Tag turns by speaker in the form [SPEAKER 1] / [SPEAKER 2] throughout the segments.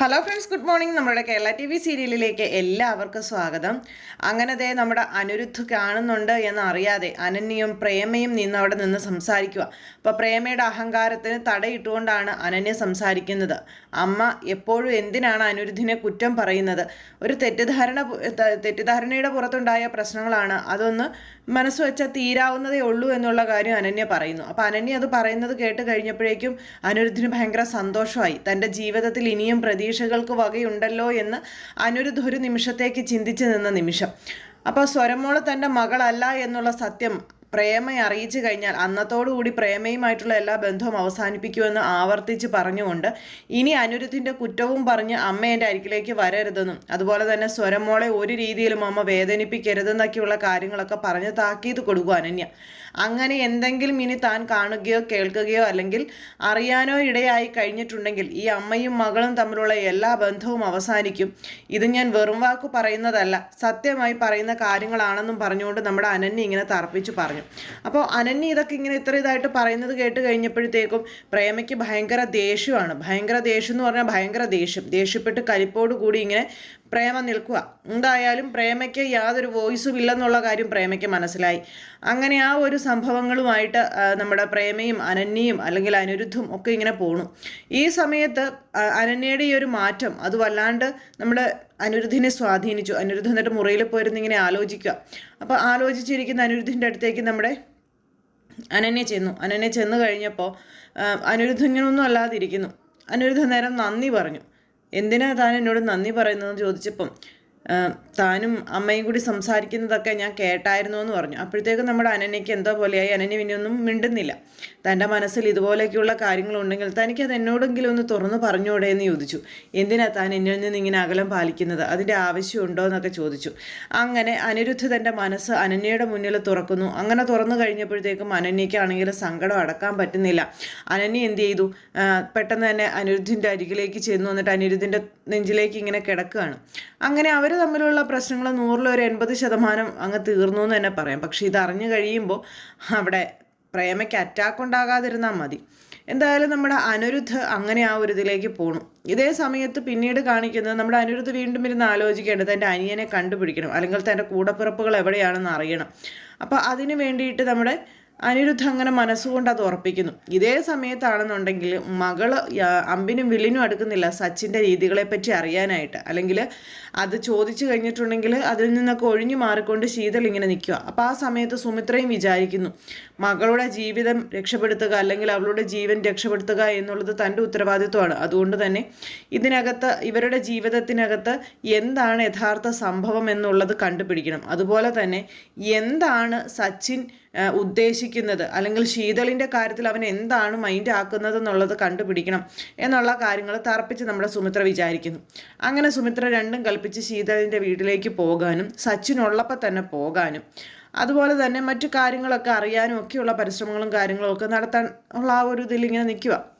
[SPEAKER 1] Hello friends good morning നമ്മുടെ Kerala T V സീരിയലിലേക്ക് എല്ലാവർക്കും സ്വാഗതം. അങ്ങനെ ദേ നമ്മുടെ അനിരുദ്ധ് കാണുന്നുണ്ട് എന്നറിയാതെ അനന്യയും പ്രേമയും നിന്ന് അവിടെ നിന്ന് സംസാരിക്കുക. അപ്പോൾ പ്രേമയുടെ അഹങ്കാരത്തിന് തടയിട്ടുകൊണ്ടാണ് അനന്യ സംസാരിക്കുന്നത്. അമ്മ എപ്പോഴും എന്തിനാണ് അനിരുദ്ധിനെ കുറ്റം പറയുന്നത്? ഒരു തെറ്റിദ്ധാരണ തെറ്റിദ്ധാരണയുടെ പുറത്തുണ്ടായ പ്രശ്നങ്ങളാണ്. അതൊന്ന് മനസ്സ് വെച്ചാൽ തീരാവുന്നതേ ഉള്ളൂ എന്നുള്ള കാര്യം അനന്യ പറയുന്നു. അപ്പോൾ അനന്യ അത് പറയുന്നത് കേട്ട് കഴിഞ്ഞപ്പോഴേക്കും അനിരുദ്ധിന് ഭയങ്കര സന്തോഷമായി. തന്റെ ജീവിതത്തിൽ ഇനിയും പ്രതീക്ഷകൾക്ക് വകയുണ്ടല്ലോ എന്ന് അനിരുദ്ധ് ഒരു നിമിഷത്തേക്ക് ചിന്തിച്ചു നിന്ന നിമിഷം. അപ്പോൾ സ്വരമോൾ തന്റെ മകളല്ല എന്നുള്ള സത്യം പ്രേമയെ അറിയിച്ചു കഴിഞ്ഞാൽ അന്നത്തോടുകൂടി പ്രേമയുമായിട്ടുള്ള എല്ലാ ബന്ധവും അവസാനിപ്പിക്കുമെന്ന് ആവർത്തിച്ച് പറഞ്ഞുകൊണ്ട് ഇനി അനിരുദ്ധിന്റെ കുറ്റവും പറഞ്ഞ് അമ്മ എന്റെ അരികിലേക്ക് വരരുതെന്നും അതുപോലെ തന്നെ സ്വരമോളെ ഒരു രീതിയിലും അമ്മ വേദനിപ്പിക്കരുതെന്നൊക്കെയുള്ള കാര്യങ്ങളൊക്കെ പറഞ്ഞ് താക്കീത് കൊടുക്കുക അനന്യ. അങ്ങനെ എന്തെങ്കിലും ഇനി താൻ കാണുകയോ കേൾക്കുകയോ അല്ലെങ്കിൽ അറിയാനോ ഇടയായി കഴിഞ്ഞിട്ടുണ്ടെങ്കിൽ ഈ അമ്മയും മകളും തമ്മിലുള്ള എല്ലാ ബന്ധവും അവസാനിക്കും. ഇത് ഞാൻ വെറും വാക്ക് പറയുന്നതല്ല സത്യമായി പറയുന്ന കാര്യങ്ങളാണെന്നും പറഞ്ഞുകൊണ്ട് നമ്മുടെ അനന്യ ഇങ്ങനെ തർപ്പിച്ചു പറഞ്ഞു. അപ്പോൾ അനന്യ ഇതൊക്കെ ഇങ്ങനെ ഇത്ര ഇതായിട്ട് പറയുന്നത് കേട്ട് കഴിഞ്ഞപ്പോഴത്തേക്കും പ്രേമയ്ക്ക് ഭയങ്കര ദേഷ്യമാണ്. ഭയങ്കര ദേഷ്യം എന്ന് പറഞ്ഞാൽ ഭയങ്കര ദേഷ്യം. ദേഷ്യപ്പെട്ട് കലിപ്പോട് കൂടി ഇങ്ങനെ പ്രേമ നിൽക്കുക. എന്തായാലും പ്രേമയ്ക്ക് യാതൊരു വോയിസും ഇല്ലെന്നുള്ള കാര്യം പ്രേമയ്ക്ക് മനസ്സിലായി. അങ്ങനെ ആ ഒരു സംഭവങ്ങളുമായിട്ട് നമ്മുടെ പ്രേമയും അനന്യയും അല്ലെങ്കിൽ അനിരുദ്ധും ഒക്കെ ഇങ്ങനെ പോണു. ഈ സമയത്ത് അനന്യയുടെ ഈ ഒരു മാറ്റം അത് വല്ലാണ്ട് നമ്മുടെ അനിരുദ്ധിനെ സ്വാധീനിച്ചു. അനിരുദ്ധ എന്നിട്ട് മുറിയിൽ പോയിരുന്ന് ഇങ്ങനെ ആലോചിക്കുക. അപ്പോൾ ആലോചിച്ചിരിക്കുന്ന അനിരുദ്ധിന്റെ അടുത്തേക്ക് നമ്മുടെ അനന്യ ചെന്നു. അനന്യ ചെന്ന് കഴിഞ്ഞപ്പോൾ അനിരുദ്ധ ഇങ്ങനൊന്നും അല്ലാതിരിക്കുന്നു. അനിരുദ്ധ നേരം നന്ദി പറഞ്ഞു. എന്തിനാ താൻ എന്നോട് നന്ദി പറയുന്നതെന്ന് ചോദിച്ചപ്പം താനും അമ്മയും കൂടി സംസാരിക്കുന്നതൊക്കെ ഞാൻ കേട്ടായിരുന്നു എന്ന് പറഞ്ഞു. അപ്പോഴത്തേക്കും നമ്മുടെ അനന്യയ്ക്ക് എന്തോ പോലെയായി. അനന്യ പിന്നെയൊന്നും മിണ്ടുന്നില്ല. തന്റെ മനസ്സിൽ ഇതുപോലെയൊക്കെയുള്ള കാര്യങ്ങളുണ്ടെങ്കിൽ തനിക്കത് എന്നോടെങ്കിലും ഒന്ന് തുറന്നു പറഞ്ഞൂടെ എന്ന് ചോദിച്ചു. എന്തിനാ താൻ എന്നിൽ നിന്ന് ഇങ്ങനെ അകലം പാലിക്കുന്നത്? അതിന്റെ ആവശ്യമുണ്ടോ എന്നൊക്കെ ചോദിച്ചു. അങ്ങനെ അനിരുദ്ധ തന്റെ മനസ്സ് അനന്യയുടെ മുന്നിൽ തുറക്കുന്നു. അങ്ങനെ തുറന്നു കഴിഞ്ഞപ്പോഴത്തേക്കും അനന്യയ്ക്കാണെങ്കിൽ സങ്കടം അടക്കാൻ പറ്റുന്നില്ല. അനന്യ എന്ത് ചെയ്തു? പെട്ടെന്ന് തന്നെ അനിരുദ്ധിന്റെ അരികിലേക്ക് ചെന്നു എന്നിട്ട് അനിരുദ്ധിന്റെ നെഞ്ചിലേക്ക് ഇങ്ങനെ കിടക്കുകയാണ്. അങ്ങനെ അവർ തമ്മിലുള്ള പ്രശ്നങ്ങൾ നൂറിലൊരു എൺപത് ശതമാനം അങ്ങ് തീർന്നു എന്ന് തന്നെ പറയാം. പക്ഷേ ഇതറിഞ്ഞു കഴിയുമ്പോൾ അവിടെ പ്രേമയ്ക്ക് അറ്റാക്ക് ഉണ്ടാകാതിരുന്നാൽ മതി. എന്തായാലും നമ്മുടെ അനിരുദ്ധ് അങ്ങനെ ആ ഒരു ഇതിലേക്ക് പോണു. ഇതേ സമയത്ത് പിന്നീട് കാണിക്കുന്നത് നമ്മുടെ അനിരുദ്ധ് വീണ്ടും ഇരുന്ന് ആലോചിക്കേണ്ടത് തന്റെ അനിയനെ കണ്ടുപിടിക്കണം. അല്ലെങ്കിൽ തന്റെ കൂടപ്പിറപ്പുകൾ എവിടെയാണെന്ന് അറിയണം. അപ്പോൾ അതിന് വേണ്ടിയിട്ട് നമ്മുടെ അനിരുദ്ധ അങ്ങനെ മനസ്സുകൊണ്ട് അത് ഉറപ്പിക്കുന്നു. ഇതേ സമയത്താണെന്നുണ്ടെങ്കിൽ മകൾ യാ- അമ്പിനും വില്ലിനും അടുക്കുന്നില്ല സച്ചിന്റെ രീതികളെപ്പറ്റി അറിയാനായിട്ട്. അല്ലെങ്കിൽ അത് ചോദിച്ചു കഴിഞ്ഞിട്ടുണ്ടെങ്കിൽ അതിൽ നിന്നൊക്കെ ഒഴിഞ്ഞു മാറിക്കൊണ്ട് ശീതൾ ഇങ്ങനെ നിൽക്കുക. അപ്പോൾ ആ സമയത്ത് സുമിത്രയും വിചാരിക്കുന്നു മകളുടെ ജീവിതം രക്ഷപ്പെടുത്തുക അല്ലെങ്കിൽ അവളുടെ ജീവൻ രക്ഷപ്പെടുത്തുക എന്നുള്ളത് തന്റെ ഉത്തരവാദിത്വമാണ്. അതുകൊണ്ട് തന്നെ ഇതിനകത്ത് ഇവരുടെ ജീവിതത്തിനകത്ത് എന്താണ് യഥാർത്ഥ സംഭവം എന്നുള്ളത് കണ്ടുപിടിക്കണം. അതുപോലെ തന്നെ എന്താണ് സച്ചിൻ ഉദ്ദേശിക്കുന്നത്. അല്ലെങ്കിൽ ശീതളിന്റെ കാര്യത്തിൽ അവൻ എന്താണ് മൈൻഡ് ആക്കുന്നത് എന്നുള്ളത് കണ്ടുപിടിക്കണം എന്നുള്ള കാര്യങ്ങൾ തർപ്പിച്ച് നമ്മുടെ സുമിത്ര വിചാരിക്കുന്നു. അങ്ങനെ സുമിത്ര രണ്ടും കൽപ്പിച്ച് ശീതളിന്റെ വീട്ടിലേക്ക് പോകാനും സച്ചിനുള്ളപ്പോൾ തന്നെ പോകാനും അതുപോലെ തന്നെ മറ്റു കാര്യങ്ങളൊക്കെ അറിയാനും ഒക്കെയുള്ള പരിശ്രമങ്ങളും കാര്യങ്ങളും ഒക്കെ നടത്താൻ ഉള്ള ആ ഒരു ഇതിൽ ഇങ്ങനെ നിൽക്കുക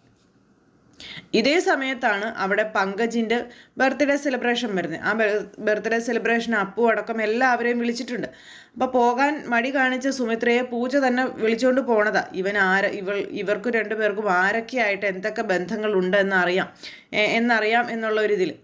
[SPEAKER 1] ഇതേ സമയത്താണ് അവിടെ പങ്കജിന്റെ ബർത്ത്ഡേ സെലിബ്രേഷൻ വരുന്നത്. ആ ബർത്ത്ഡേ സെലിബ്രേഷൻ അപ്പു അടക്കം എല്ലാവരെയും വിളിച്ചിട്ടുണ്ട്. അപ്പോൾ പോകാൻ മടി കാണിച്ച സുമിത്രയെ പൂജ തന്നെ വിളിച്ചുകൊണ്ട് പോണതാ. ഇവൻ ആര ഇവൾ ഇവർക്കും രണ്ടുപേർക്കും ആരൊക്കെയായിട്ട് എന്തൊക്കെ ബന്ധങ്ങളുണ്ട് എന്നറിയാം. എ- എന്നറിയാം എന്നുള്ള ഒരു ഇതിൽ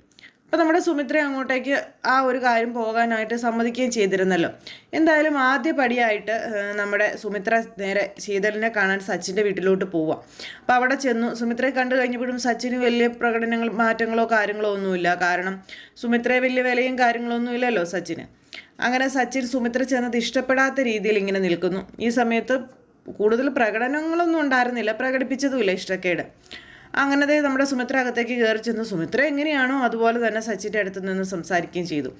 [SPEAKER 1] അപ്പോൾ നമ്മുടെ സുമിത്ര അങ്ങോട്ടേക്ക് ആ ഒരു കാര്യം പോകാനായിട്ട് സമ്മതിക്കുകയും ചെയ്തിരുന്നല്ലോ. എന്തായാലും ആദ്യ പടിയായിട്ട് നമ്മുടെ സുമിത്ര നേരെ ശീതളിനെ കാണാൻ സച്ചിന്റെ വീട്ടിലോട്ട് പോവാം. അപ്പോൾ അവിടെ ചെന്നു. സുമിത്രയെ കണ്ടു കഴിഞ്ഞപ്പോഴും സച്ചിന് വലിയ പ്രകടനങ്ങൾ മാറ്റങ്ങളോ കാര്യങ്ങളോ ഒന്നുമില്ല. കാരണം സുമിത്രയെ വലിയ വിലയും കാര്യങ്ങളൊന്നും ഇല്ലല്ലോ സച്ചിന്. അങ്ങനെ സച്ചിൻ സുമിത്ര ചെന്നത് ഇഷ്ടപ്പെടാത്ത രീതിയിൽ ഇങ്ങനെ നിൽക്കുന്നു. ഈ സമയത്ത് കൂടുതൽ പ്രകടനങ്ങളൊന്നും ഉണ്ടായിരുന്നില്ല. പ്രകടിപ്പിച്ചതുമില്ല ഇഷ്ടക്കേട്. അങ്ങനത്തെ നമ്മുടെ സുമിത്ര അകത്തേക്ക് കയറി ചെന്ന് സുമിത്ര എങ്ങനെയാണോ അതുപോലെ തന്നെ സച്ചിന്റെ അടുത്ത് നിന്ന് സംസാരിക്കുകയും ചെയ്തു.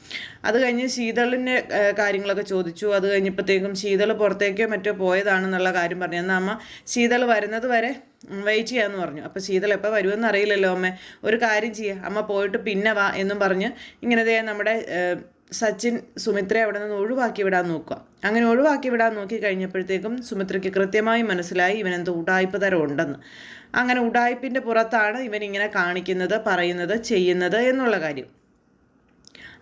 [SPEAKER 1] അത് കഴിഞ്ഞ് ശീതളിന്റെ കാര്യങ്ങളൊക്കെ ചോദിച്ചു. അത് കഴിഞ്ഞപ്പോഴത്തേക്കും ശീതൾ പുറത്തേക്കോ മറ്റോ പോയതാണെന്നുള്ള കാര്യം പറഞ്ഞു. എന്നാൽ അമ്മ ശീതൾ വരുന്നത് വരെ വെയിറ്റ് ചെയ്യാമെന്ന് പറഞ്ഞു. അപ്പോൾ ശീതൾ എപ്പോൾ വരുമെന്ന് അറിയില്ലല്ലോ അമ്മ. ഒരു കാര്യം ചെയ്യുക അമ്മ പോയിട്ട് പിന്നെ വാ എന്നും പറഞ്ഞ് ഇങ്ങനത്തെ നമ്മുടെ സച്ചിൻ സുമിത്രയെ അവിടെ നിന്ന് ഒഴിവാക്കി വിടാൻ നോക്കുക. അങ്ങനെ ഒഴിവാക്കി വിടാൻ നോക്കി കഴിഞ്ഞപ്പോഴത്തേക്കും സുമിത്രയ്ക്ക് കൃത്യമായി മനസ്സിലായി ഇവനെന്ത് ഉടായ്പ തരം ഉണ്ടെന്ന്. അങ്ങനെ ഉടായ്പിന്റെ പുറത്താണ് ഇവൻ ഇങ്ങനെ കാണിക്കുന്നത് പറയുന്നത് ചെയ്യുന്നത് എന്നുള്ള കാര്യം.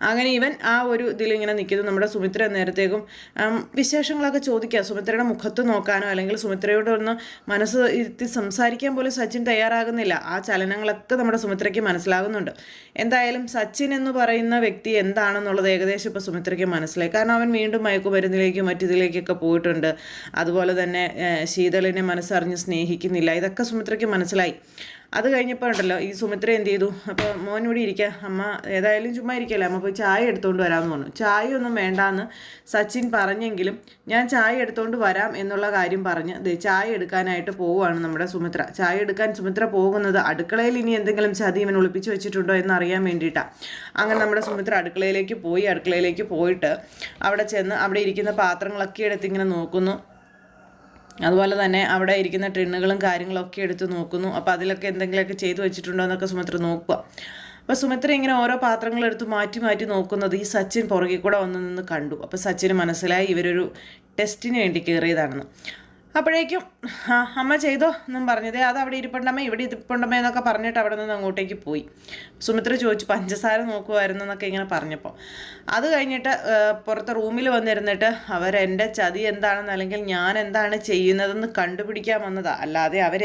[SPEAKER 1] അങ്ങനെ ഇവൻ ആ ഒരു ഇതിലിങ്ങനെ നിൽക്കുന്നു. നമ്മുടെ സുമിത്ര നേരത്തേക്കും വിശേഷങ്ങളൊക്കെ ചോദിക്കുക. സുമിത്രയുടെ മുഖത്ത് നോക്കാനോ അല്ലെങ്കിൽ സുമിത്രയോട് ഒന്ന് മനസ്സ് ഇരുത്തി സംസാരിക്കാൻ പോലും സച്ചിൻ തയ്യാറാകുന്നില്ല. ആ ചലനങ്ങളൊക്കെ നമ്മുടെ സുമിത്രയ്ക്ക് മനസ്സിലാകുന്നുണ്ട്. എന്തായാലും സച്ചിൻ എന്ന് പറയുന്ന വ്യക്തി എന്താണെന്നുള്ളത് ഏകദേശം ഇപ്പോൾ സുമിത്രയ്ക്ക് മനസ്സിലായി. കാരണം അവൻ വീണ്ടും മയക്കുമരുന്നിലേക്കും മറ്റിതിലേക്കൊക്കെ പോയിട്ടുണ്ട്. അതുപോലെ തന്നെ ശീതളിനെ മനസ്സറിഞ്ഞ് സ്നേഹിക്കുന്നില്ല. ഇതൊക്കെ സുമിത്രയ്ക്ക് മനസ്സിലായി. അത് കഴിഞ്ഞപ്പോൾ ഉണ്ടല്ലോ ഈ സുമിത്ര എന്ത് ചെയ്തു? അപ്പോൾ മോൻ ഇവിടെ ഇരിക്കുക അമ്മ ഏതായാലും ചുമ്മാ ഇരിക്കല്ലേ? അമ്മ പോയി ചായ എടുത്തുകൊണ്ട് വരാമെന്ന് പറഞ്ഞു. ചായ ഒന്നും വേണ്ടാന്ന് സച്ചിൻ പറഞ്ഞെങ്കിലും ഞാൻ ചായ എടുത്തുകൊണ്ട് വരാം എന്നുള്ള കാര്യം പറഞ്ഞ് ചായ എടുക്കാനായിട്ട് പോവുകയാണ് നമ്മുടെ സുമിത്ര. ചായ എടുക്കാൻ സുമിത്ര പോകുന്നത് അടുക്കളയിൽ ഇനി എന്തെങ്കിലും ചതി ഇവൻ ഒളിപ്പിച്ച് വെച്ചിട്ടുണ്ടോ എന്ന് അറിയാൻ വേണ്ടിയിട്ടാണ് അങ്ങനെ നമ്മുടെ സുമിത്ര അടുക്കളയിലേക്ക് പോയി. അടുക്കളയിലേക്ക് പോയിട്ട് അവിടെ ചെന്ന് അവിടെ ഇരിക്കുന്ന പാത്രങ്ങളൊക്കെ എടുത്ത് ഇങ്ങനെ നോക്കുന്നു. അതുപോലെ തന്നെ അവിടെ ഇരിക്കുന്ന ടിന്നുകളും കാര്യങ്ങളൊക്കെ എടുത്ത് നോക്കുന്നു. അപ്പോൾ അതിലൊക്കെ എന്തെങ്കിലുമൊക്കെ ചെയ്തു വെച്ചിട്ടുണ്ടോ എന്നൊക്കെ സുമിത്ര നോക്കുക. അപ്പോൾ സുമിത്ര ഇങ്ങനെ ഓരോ പാത്രങ്ങൾ എടുത്ത് മാറ്റി മാറ്റി നോക്കുന്നത് ഈ സച്ചിൻ പുറകെ കൂടെ വന്ന് നിന്ന് കണ്ടു. അപ്പോൾ സച്ചിന് മനസ്സിലായി ഇവരൊരു ടെസ്റ്റിന് വേണ്ടി കയറിയതാണെന്ന്. അപ്പോഴേക്കും അമ്മ ചെയ്തോ എന്നും പറഞ്ഞത് അത് അവിടെ ഇരിപ്പുണ്ടമ്മ ഇവിടെ ഇരിപ്പുണ്ടമ്മ എന്നൊക്കെ പറഞ്ഞിട്ട് അവിടെ നിന്ന് അങ്ങോട്ടേക്ക് പോയി. സുമിത്ര ചോദിച്ചു പഞ്ചസാര നോക്കുമായിരുന്നു എന്നൊക്കെ ഇങ്ങനെ പറഞ്ഞപ്പോൾ. അത് കഴിഞ്ഞിട്ട് പുറത്ത് റൂമിൽ വന്നിരുന്നിട്ട് അവരെന്റെ ചതി എന്താണെന്ന് അല്ലെങ്കിൽ ഞാൻ എന്താണ് ചെയ്യുന്നതെന്ന് കണ്ടുപിടിക്കാൻ വന്നതാണ് അല്ലാതെ അവർ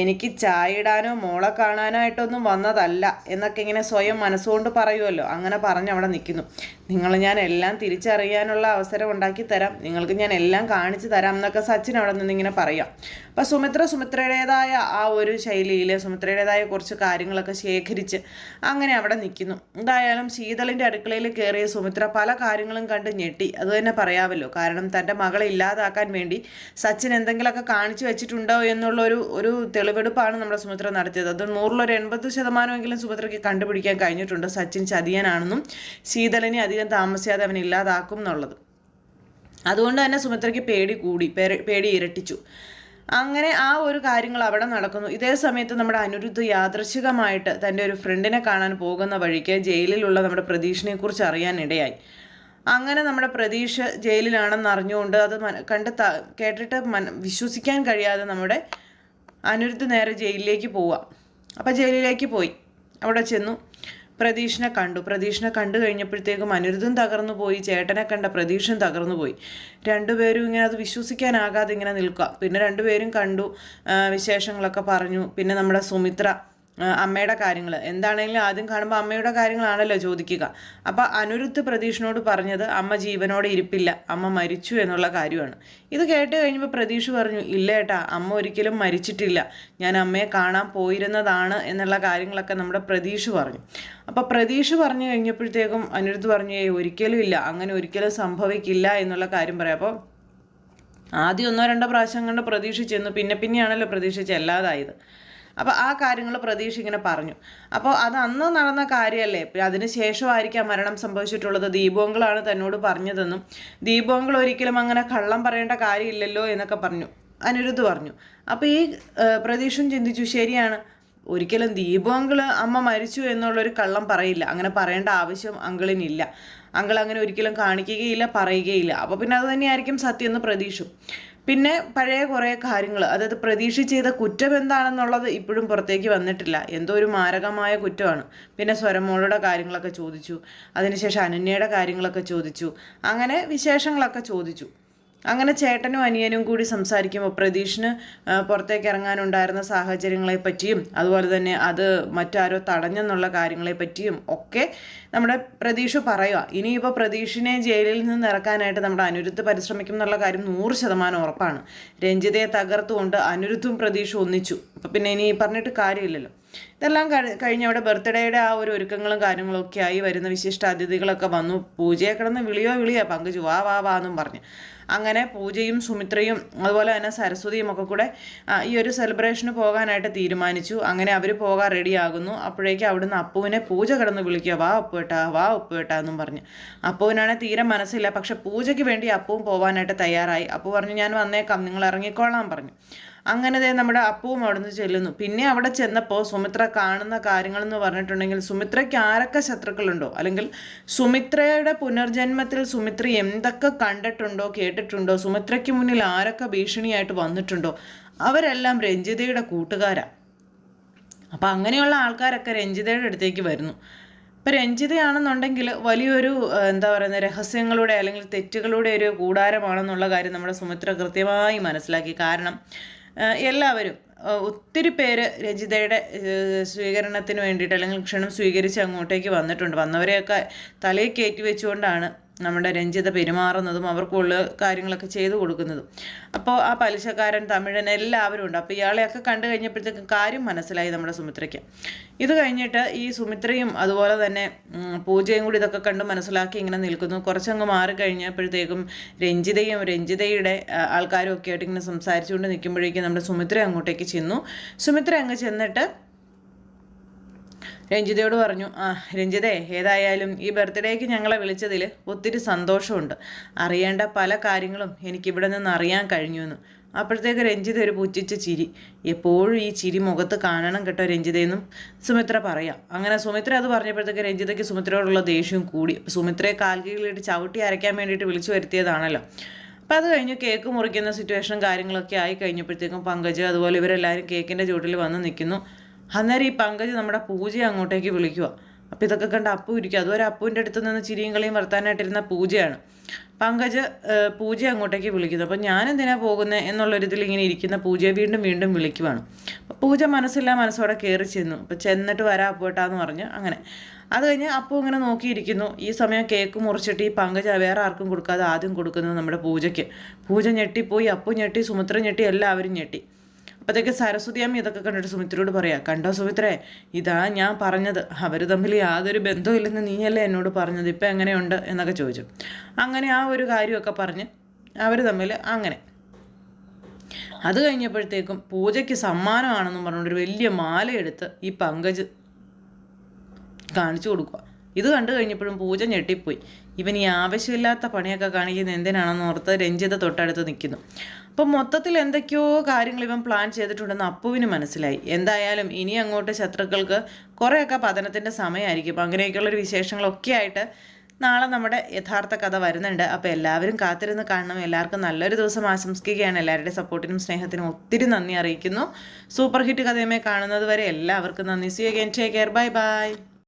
[SPEAKER 1] എനിക്ക് ചായ ഇടാനോ മോളെ കാണാനായിട്ടൊന്നും വന്നതല്ല എന്നൊക്കെ ഇങ്ങനെ സ്വയം മനസ്സുകൊണ്ട് പറയുമല്ലോ അങ്ങനെ പറഞ്ഞ് അവിടെ നിൽക്കുന്നു. നിങ്ങൾ ഞാൻ എല്ലാം തിരിച്ചറിയാനുള്ള അവസരം ഉണ്ടാക്കി തരാം. നിങ്ങൾക്ക് ഞാൻ എല്ലാം കാണിച്ചു തരാം എന്നൊക്കെ സച്ചിൻ അവിടെ നിന്ന് ഇങ്ങനെ പറയാം. അപ്പോൾ സുമിത്ര സുമിത്രയുടേതായ ആ ഒരു ശൈലിയിൽ സുമിത്രയുടേതായ കുറച്ച് കാര്യങ്ങളൊക്കെ ശേഖരിച്ച് അങ്ങനെ അവിടെ നിൽക്കുന്നു. എന്തായാലും ശീതളിന്റെ അടുക്കളയിൽ കയറിയ സുമിത്ര പല കാര്യങ്ങളും കണ്ട് ഞെട്ടി. അത് തന്നെ പറയാമല്ലോ. കാരണം തന്റെ മകളെ ഇല്ലാതാക്കാൻ വേണ്ടി സച്ചിൻ എന്തെങ്കിലുമൊക്കെ കാണിച്ചു വെച്ചിട്ടുണ്ടോ എന്നുള്ളൊരു ഒരു തെളിവെടുപ്പാണ് നമ്മുടെ സുമിത്ര നടത്തിയത്. അത് നൂറിലൊരു എൺപത് ശതമാനമെങ്കിലും സുമിത്രയ്ക്ക് കണ്ടുപിടിക്കാൻ കഴിഞ്ഞിട്ടുണ്ട്. സച്ചിൻ ചതിയനാണെന്നും ശീതളിനെ അധികം താമസിയാതെ അവൻ ഇല്ലാതാക്കും എന്നുള്ളത്. അതുകൊണ്ട് തന്നെ സുമിത്രയ്ക്ക് പേടി കൂടി പേടി ഇരട്ടിച്ചു. അങ്ങനെ ആ ഒരു കാര്യങ്ങൾ അവിടെ നടക്കുന്നു. ഇതേ സമയത്ത് നമ്മുടെ അനിരുദ്ധ് യാദൃശികമായിട്ട് തന്റെ ഒരു ഫ്രണ്ടിനെ കാണാൻ പോകുന്ന വഴിക്ക് ജയിലിലുള്ള നമ്മുടെ പ്രതീഷിനെ കുറിച്ച് അറിയാൻ അങ്ങനെ നമ്മുടെ പ്രതീക്ഷ ജയിലിലാണെന്ന് അറിഞ്ഞുകൊണ്ട് അത് കണ്ട് കേട്ടിട്ട് വിശ്വസിക്കാൻ കഴിയാതെ നമ്മുടെ അനിരുദ്ധ് നേരെ ജയിലിലേക്ക് പോവുക. അപ്പോൾ ജയിലിലേക്ക് പോയി. അവിടെ ചെന്നു. പ്രതീഷിനെ കണ്ടു. പ്രതീക്ഷനെ കണ്ടു കഴിഞ്ഞപ്പോഴത്തേക്കും അനിരുദ്ധം തകർന്നു പോയി. ചേട്ടനെ കണ്ട പ്രതീക്ഷയും തകർന്നു പോയി. രണ്ടുപേരും ഇങ്ങനെ അത് വിശ്വസിക്കാനാകാതെ ഇങ്ങനെ നിൽക്കുക. പിന്നെ രണ്ടുപേരും കണ്ടു വിശേഷങ്ങളൊക്കെ പറഞ്ഞു. പിന്നെ നമ്മുടെ സുമിത്ര അമ്മയുടെ കാര്യങ്ങൾ എന്താണെങ്കിലും ആദ്യം കാണുമ്പോൾ അമ്മയുടെ കാര്യങ്ങളാണല്ലോ ചോദിക്കുക. അപ്പോൾ അനിരുദ്ധ പ്രതീഷിനോട് പറഞ്ഞത് അമ്മ ജീവനോടെ ഇരിപ്പില്ല അമ്മ മരിച്ചു എന്നുള്ള കാര്യമാണ്. ഇത് കേട്ട് കഴിഞ്ഞപ്പോൾ പ്രതീഷ് പറഞ്ഞു ഇല്ല ഏട്ടാ അമ്മ ഒരിക്കലും മരിച്ചിട്ടില്ല. ഞാൻ അമ്മയെ കാണാൻ പോയിരുന്നതാണ് എന്നുള്ള കാര്യങ്ങളൊക്കെ നമ്മുടെ പ്രതീഷ് പറഞ്ഞു. അപ്പോൾ പ്രതീഷ് പറഞ്ഞു കഴിഞ്ഞപ്പോഴത്തേക്കും അനിരുദ്ധ് പറഞ്ഞു ഒരിക്കലും ഇല്ല. അങ്ങനെ ഒരിക്കലും സംഭവിക്കില്ല എന്നുള്ള കാര്യം പറയാം. അപ്പോൾ ആദ്യം ഒന്നോ രണ്ടോ പ്രാവശ്യം കണ്ട് പ്രതീക്ഷിച്ചെന്നു പിന്നെ പിന്നെയാണല്ലോ പ്രതീക്ഷിച്ച് അല്ലാതായത്. അപ്പോൾ ആ കാര്യങ്ങൾ പ്രതീക്ഷ ഇങ്ങനെ പറഞ്ഞു. അപ്പോൾ അത് അന്ന് നടന്ന കാര്യമല്ലേ അതിന് ശേഷമായിരിക്കാം മരണം സംഭവിച്ചിട്ടുള്ളത്. ദീപോങ്കളാണ് തന്നോട് പറഞ്ഞതെന്നും ദീപോങ്കൾ ഒരിക്കലും അങ്ങനെ കള്ളം പറയേണ്ട കാര്യമില്ലല്ലോ എന്നൊക്കെ പറഞ്ഞു. അനിരുദ്ധ് പറഞ്ഞു. അപ്പോൾ ഈ പ്രതീക്ഷയും ചിന്തിച്ചു ശരിയാണ്. ഒരിക്കലും ദീപോങ്കൾ അമ്മ മരിച്ചു എന്നുള്ളൊരു കള്ളം പറയില്ല. അങ്ങനെ പറയേണ്ട ആവശ്യം അങ്കിളിനില്ല. അങ്കിൾ അങ്ങനെ ഒരിക്കലും കാണിക്കുകയില്ല പറയുകയില്ല. അപ്പോൾ പിന്നെ അത് തന്നെയായിരിക്കും സത്യം എന്ന് പ്രതീക്ഷു പിന്നെ പഴയ കുറേ കാര്യങ്ങൾ അതായത് പ്രതീക്ഷ ചെയ്ത കുറ്റം എന്താണെന്നുള്ളത് ഇപ്പോഴും പുറത്തേക്ക് വന്നിട്ടില്ല. എന്തോ ഒരു മാരകമായ കുറ്റമാണ്. പിന്നെ സ്വരമോളുടെ കാര്യങ്ങളൊക്കെ ചോദിച്ചു. അതിനുശേഷം അനന്യയുടെ കാര്യങ്ങളൊക്കെ ചോദിച്ചു. അങ്ങനെ വിശേഷങ്ങളൊക്കെ ചോദിച്ചു. അങ്ങനെ ചേട്ടനും അനിയനും കൂടി സംസാരിക്കുമ്പോൾ പ്രതീഷിന് പുറത്തേക്ക് ഇറങ്ങാനുണ്ടായിരുന്ന സാഹചര്യങ്ങളെ പറ്റിയും അതുപോലെ തന്നെ അത് മറ്റാരോ തടഞ്ഞെന്നുള്ള കാര്യങ്ങളെ പറ്റിയും ഒക്കെ നമ്മുടെ പ്രതീഷ് പറയുക ഇനിയിപ്പോൾ പ്രതീഷിനെ ജയിലിൽ നിന്ന് ഇറക്കാനായിട്ട് നമ്മുടെ അനിരുദ്ധ് പരിശ്രമിക്കും എന്നുള്ള കാര്യം നൂറ് ശതമാനം ഉറപ്പാണ്. രഞ്ജിതയെ തകർത്തുകൊണ്ട് അനിരുദ്ധും പ്രതീഷും ഒന്നിച്ചു. അപ്പം പിന്നെ ഇനി പറഞ്ഞിട്ട് കാര്യമില്ലല്ലോ. ഇതെല്ലാം കഴിഞ്ഞ് അവിടെ ബർത്ത്ഡേയുടെ ആ ഒരു ഒരുക്കങ്ങളും കാര്യങ്ങളൊക്കെ ആയി വരുന്ന വിശിഷ്ട അതിഥികളൊക്കെ വന്നു. പൂജയെ കിടന്ന് വിളിയോ വിളിയോ പങ്കുചു വാ വാ വാ എന്നും പറഞ്ഞു. അങ്ങനെ പൂജയും സുമിത്രയും അതുപോലെ തന്നെ സരസ്വതിയും ഒക്കെ കൂടെ ഈ ഒരു സെലിബ്രേഷന് പോകാനായിട്ട് തീരുമാനിച്ചു. അങ്ങനെ അവർ പോകാൻ റെഡിയാകുന്നു അപ്പോഴേക്കും അവിടുന്ന് അപ്പുവിനെ പൂജ കിടന്ന് വിളിക്കുക. വാ ഉപ്പുവേട്ടാ വാ ഉപ്പുവേട്ടാ എന്നും പറഞ്ഞ്. അപ്പുവിനാണെങ്കിൽ തീരെ മനസ്സില്ല. പക്ഷെ പൂജയ്ക്ക് വേണ്ടി അപ്പവും പോകാനായിട്ട് തയ്യാറായി. അപ്പു പറഞ്ഞു ഞാൻ വന്നേക്കാം നിങ്ങൾ ഇറങ്ങിക്കോളാം പറഞ്ഞു. അങ്ങനെ നമ്മുടെ അപ്പവും അവിടുന്ന് ചെല്ലുന്നു. പിന്നെ അവിടെ ചെന്നപ്പോൾ സുമിത്ര കാണുന്ന കാര്യങ്ങൾ എന്ന് പറഞ്ഞിട്ടുണ്ടെങ്കിൽ സുമിത്രയ്ക്ക് ആരൊക്കെ ശത്രുക്കളുണ്ടോ? അല്ലെങ്കിൽ സുമിത്രയുടെ പുനർജന്മത്തിൽ സുമിത്ര എന്തൊക്കെ കണ്ടിട്ടുണ്ടോ കേട്ടിട്ടുണ്ടോ? സുമിത്രയ്ക്ക് മുന്നിൽ ആരൊക്കെ ഭീഷണിയായിട്ട് വന്നിട്ടുണ്ടോ? അവരെല്ലാം രഞ്ജിതയുടെ കൂട്ടുകാരാണ് അപ്പം അങ്ങനെയുള്ള ആൾക്കാരൊക്കെ രഞ്ജിതയുടെ അടുത്തേക്ക് വരുന്നു. ഇപ്പം രഞ്ജിതയാണെന്നുണ്ടെങ്കിൽ വലിയൊരു എന്താ പറയുന്നത് രഹസ്യങ്ങളുടെ അല്ലെങ്കിൽ തെറ്റുകളുടെ ഒരു കൂടാരമാണെന്നുള്ള കാര്യം നമ്മുടെ സുമിത്ര കൃത്യമായി മനസ്സിലാക്കി. കാരണം എല്ലാവരും ഒത്തിരി പേര് രജിതയുടെ സ്വീകരണത്തിന് വേണ്ടിയിട്ട് അല്ലെങ്കിൽ ക്ഷണം സ്വീകരിച്ച് അങ്ങോട്ടേക്ക് വന്നിട്ടുണ്ട്. വന്നവരെയൊക്കെ തലയിൽ കയറ്റി വെച്ചുകൊണ്ടാണ് നമ്മുടെ രഞ്ജിത പെരുമാറുന്നതും അവർക്കുള്ള കാര്യങ്ങളൊക്കെ ചെയ്തു കൊടുക്കുന്നതും. അപ്പോൾ ആ പലിശക്കാരൻ തമിഴൻ എല്ലാവരും ഉണ്ട്. അപ്പോൾ ഇയാളെയൊക്കെ കണ്ടു കഴിഞ്ഞപ്പോഴത്തേക്കും കാര്യം മനസ്സിലായി നമ്മുടെ സുമിത്രയ്ക്ക്. ഇത് കഴിഞ്ഞിട്ട് ഈ സുമിത്രയും അതുപോലെ തന്നെ പൂജയും കൂടി ഇതൊക്കെ കണ്ട് മനസ്സിലാക്കി ഇങ്ങനെ നിൽക്കുന്നു. കുറച്ചങ്ങ് മാറി കഴിഞ്ഞപ്പോഴത്തേക്കും രഞ്ജിതയും രഞ്ജിതയുടെ ആൾക്കാരും ഒക്കെ ആയിട്ട് ഇങ്ങനെ സംസാരിച്ചുകൊണ്ട് നിൽക്കുമ്പോഴേക്കും നമ്മുടെ സുമിത്ര അങ്ങോട്ടേക്ക് ചെന്നു. സുമിത്ര അങ്ങ് ചെന്നിട്ട് രഞ്ജിതയോട് പറഞ്ഞു ആ രഞ്ജിതേ ഏതായാലും ഈ ബർത്ത്ഡേക്ക് ഞങ്ങളെ വിളിച്ചതിൽ ഒത്തിരി സന്തോഷമുണ്ട്. അറിയേണ്ട പല കാര്യങ്ങളും എനിക്കിവിടെ നിന്ന് അറിയാൻ കഴിഞ്ഞു എന്ന് അപ്പോഴത്തേക്ക് രഞ്ജിത ഒരു പുച്ഛിച്ച ചിരി. എപ്പോഴും ഈ ചിരി മുഖത്ത് കാണണം കേട്ടോ രഞ്ജിതയെന്നും സുമിത്ര പറയാം. അങ്ങനെ സുമിത്ര അത് പറഞ്ഞപ്പോഴത്തേക്ക് രഞ്ജിതയ്ക്ക് സുമിത്രയോടുള്ള ദേഷ്യം കൂടി. സുമിത്രയെ കാൽകീഴിലിട്ട് ചവിട്ടി അരയ്ക്കാൻ വേണ്ടിയിട്ട് വിളിച്ചു വരുത്തിയതാണല്ലോ. അപ്പോൾ അത് കഴിഞ്ഞ് കേക്ക് മുറിക്കുന്ന സിറ്റുവേഷനും കാര്യങ്ങളൊക്കെ ആയി കഴിഞ്ഞപ്പോഴത്തേക്കും പങ്കജ് അതുപോലെ ഇവരെല്ലാവരും കേക്കിന്റെ ചുവട്ടിൽ വന്ന് നിൽക്കുന്നു. അന്നേരം ഈ പങ്കജ് നമ്മുടെ പൂജയെ അങ്ങോട്ടേക്ക് വിളിക്കുക അപ്പോൾ ഇതൊക്കെ കണ്ട് അപ്പു ഇരിക്കുക അതുവരെ അപ്പുവിന്റെ അടുത്ത് നിന്ന് ചിരിയും കളിയും വർത്താനായിട്ടിരുന്ന പൂജയാണ്. പങ്കജ് പൂജ അങ്ങോട്ടേക്ക് വിളിക്കുന്നു. അപ്പോൾ ഞാൻ എന്തിനാ പോകുന്നത് എന്നുള്ളൊരിതിൽ ഇങ്ങനെ ഇരിക്കുന്ന പൂജയെ വീണ്ടും വീണ്ടും വിളിക്കുവാണ്. അപ്പോൾ പൂജ മനസ്സില്ല മനസ്സോടെ കയറി ചെന്നു. അപ്പോൾ ചെന്നിട്ട് വരാം അപ്പോട്ടാന്ന് പറഞ്ഞ്. അങ്ങനെ. അത് കഴിഞ്ഞ് അപ്പു ഇങ്ങനെ നോക്കിയിരിക്കുന്നു. ഈ സമയം കേക്ക് മുറിച്ചിട്ട് ഈ പങ്കജ വേറെ ആർക്കും കൊടുക്കാതെ ആദ്യം കൊടുക്കുന്നത് നമ്മുടെ പൂജയ്ക്ക്. പൂജ ഞെട്ടിപ്പോയി. അപ്പു ഞെട്ടി സുമിത്ര ഞെട്ടി എല്ലാവരും ഞെട്ടി. അപ്പോഴത്തേക്ക് സരസ്വതി അമ്മ ഇതൊക്കെ കണ്ടിട്ട് സുമിത്രയോട് പറയാം കണ്ടോ സുമിത്രേ ഇതാ ഞാൻ പറഞ്ഞത് അവർ തമ്മിൽ യാതൊരു ബന്ധമില്ലെന്ന് നീയല്ലേ എന്നോട് പറഞ്ഞത് ഇപ്പം എങ്ങനെയുണ്ട്? എന്നൊക്കെ ചോദിച്ചു. അങ്ങനെ ആ ഒരു കാര്യമൊക്കെ പറഞ്ഞ് അവർ തമ്മിൽ അങ്ങനെ. അത് കഴിഞ്ഞപ്പോഴത്തേക്കും പൂജയ്ക്ക് സമ്മാനമാണെന്നും പറഞ്ഞുകൊണ്ട് ഒരു വലിയ മാലയെടുത്ത് ഈ പങ്കജ് കാണിച്ചു കൊടുക്കുക ഇത് കണ്ടു കഴിഞ്ഞപ്പോഴും പൂജ ഞെട്ടിപ്പോയി. ഇവൻ ഈ ആവശ്യമില്ലാത്ത പണിയൊക്കെ കാണിക്കുന്ന എന്തിനാണെന്ന് ഓർത്ത് രഞ്ജിത തൊട്ടടുത്ത് നിൽക്കുന്നു. അപ്പം മൊത്തത്തിൽ എന്തൊക്കെയോ കാര്യങ്ങൾ ഇവൻ പ്ലാൻ ചെയ്തിട്ടുണ്ടെന്ന് അപ്പുവിന് മനസ്സിലായി. എന്തായാലും ഇനി അങ്ങോട്ട് ശത്രുക്കൾക്ക് കുറേയൊക്കെ പതനത്തിന്റെ സമയമായിരിക്കും. അങ്ങനെയൊക്കെയുള്ളൊരു വിശേഷങ്ങളൊക്കെ ആയിട്ട് നാളെ നമ്മുടെ യഥാർത്ഥ കഥ വരുന്നുണ്ട്. അപ്പോൾ എല്ലാവരും കാത്തിരുന്ന് കാണണം. എല്ലാവർക്കും നല്ലൊരു ദിവസം ആശംസിക്കുകയാണ്. എല്ലാവരുടെ സപ്പോർട്ടിനും സ്നേഹത്തിനും ഒത്തിരി നന്ദി അറിയിക്കുന്നു. സൂപ്പർ ഹിറ്റ് കഥയുമായി കാണുന്നത് വരെ എല്ലാവർക്കും നന്ദി. See again take care bye bye